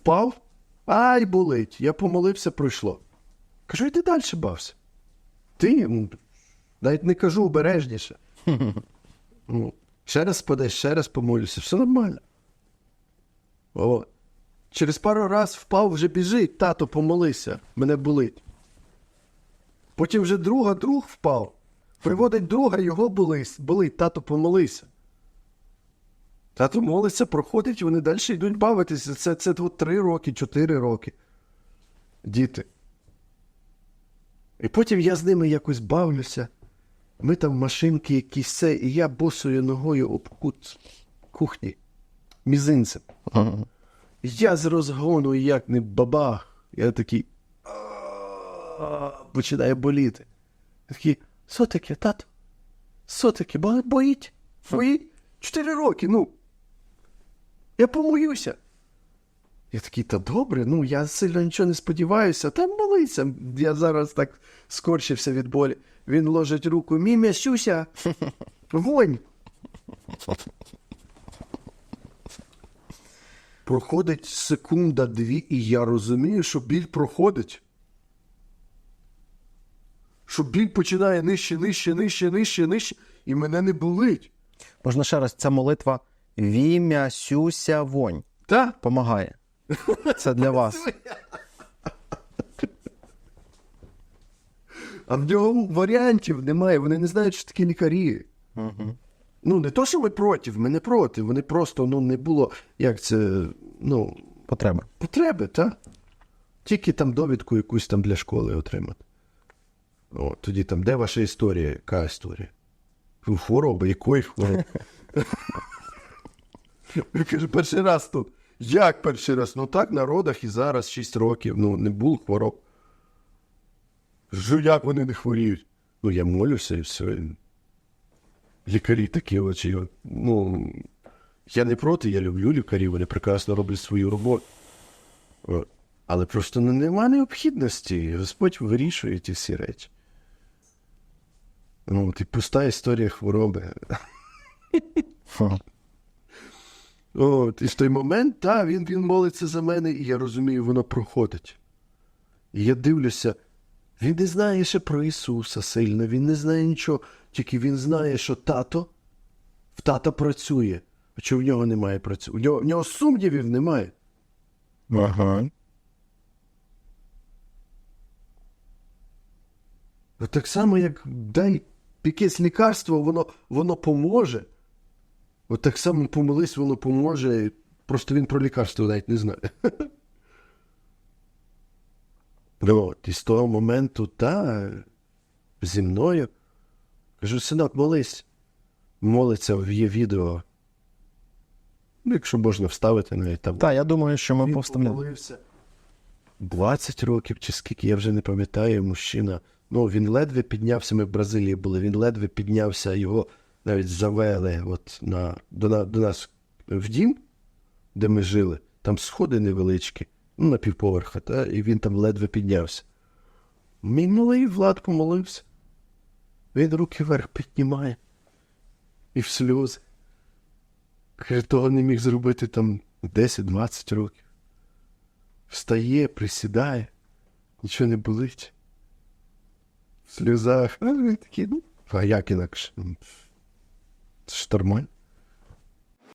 впав, ай болить. Я помолився, пройшло. Кажу, йди далі бався. Ти навіть не кажу обережніше. Ну, ще раз спадеш, ще раз помолюся, все нормально. О. Через пару раз впав, вже біжить, тато, помолися, мене болить. Потім вже друга, друг впав. Приводить друга, його болить, болить, тато, помолися. Тато молиться, проходить, вони далі йдуть бавитися. Це, це от три роки, чотири роки. Діти. І потім я з ними якось бавлюся. Ми там машинки якісь це, і я босою ногою об кут кухні. Мізинцем. Я з розгону як не бабах. Я такий. Починає боліти. Я такий, що таке, тато? Що таке? Бо- Боїть? Боїть? Чотири роки, ну. Я помоюся. Я такий, та добре, ну я сильно нічого не сподіваюся. Та молися. Я зараз так скорчився від болі. Він ложить руку, мімя, сюся. Вонь. Проходить секунда дві, і я розумію, що біль проходить. Що біль починає нижче, нижче, нижче, нижче, нижче, і мене не болить. Можна ще раз, ця молитва Вім'я, Сюся, Вонь. Та? Помагає. Це для вас. А в нього варіантів немає, вони не знають, що такі лікарі. Ну, не то, що ми проти, ми не проти. Вони просто ну, не було, як це, ну, Потреби. потреби, та? Тільки там довідку якусь там для школи отримати. О, тоді там, де ваша історія? Яка історія? Хвороби, якої хвороби? Я кажу, перший раз тут. Як перший раз? Ну так, на родах і зараз 6 років. Ну, не було хвороб. Як вони не хворіють? Ну, я молюся і все. Лікарі такі очі. Ну, я не проти, я люблю лікарів, вони прекрасно роблять свою роботу. Але просто ну, нема необхідності. Господь вирішує ті всі речі. Ну, і пуста історія хвороби. От, і в той момент, так, він, він молиться за мене, і я розумію, воно проходить. І я дивлюся, він не знає ще про Ісуса сильно, він не знає нічого, тільки він знає, що тато в тата працює. А чи в нього немає працювати? У нього, в нього сумнівів немає. Ага. Так само, як дай якесь лікарство, воно, воно поможе. От так само помолись, воно поможе. Просто він про лікарство навіть не знає. Ну, От, і з того моменту, та, зі мною. Кажу, синок, молись. Молиться, є відео. Ну, якщо можна вставити навіть там. Так, я думаю, що ми помолився. 20 років чи скільки, я вже не пам'ятаю, мужчина. Ну, він ледве піднявся, ми в Бразилії були, він ледве піднявся, його навіть завели от на, до, до нас в дім, де ми жили. Там сходи невеличкі, ну, на півповерха, та, і він там ледве піднявся. Мій малий Влад помолився. Він руки вверх піднімає. І в сльози. Каже, того не міг зробити там 10-20 років. Встає, присідає, нічого не болить. В сльозах. А він такий, ну, а як інакше? Це ж нормально.